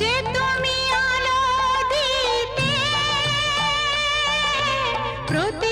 যে তুমি আলো দিতে প্রতি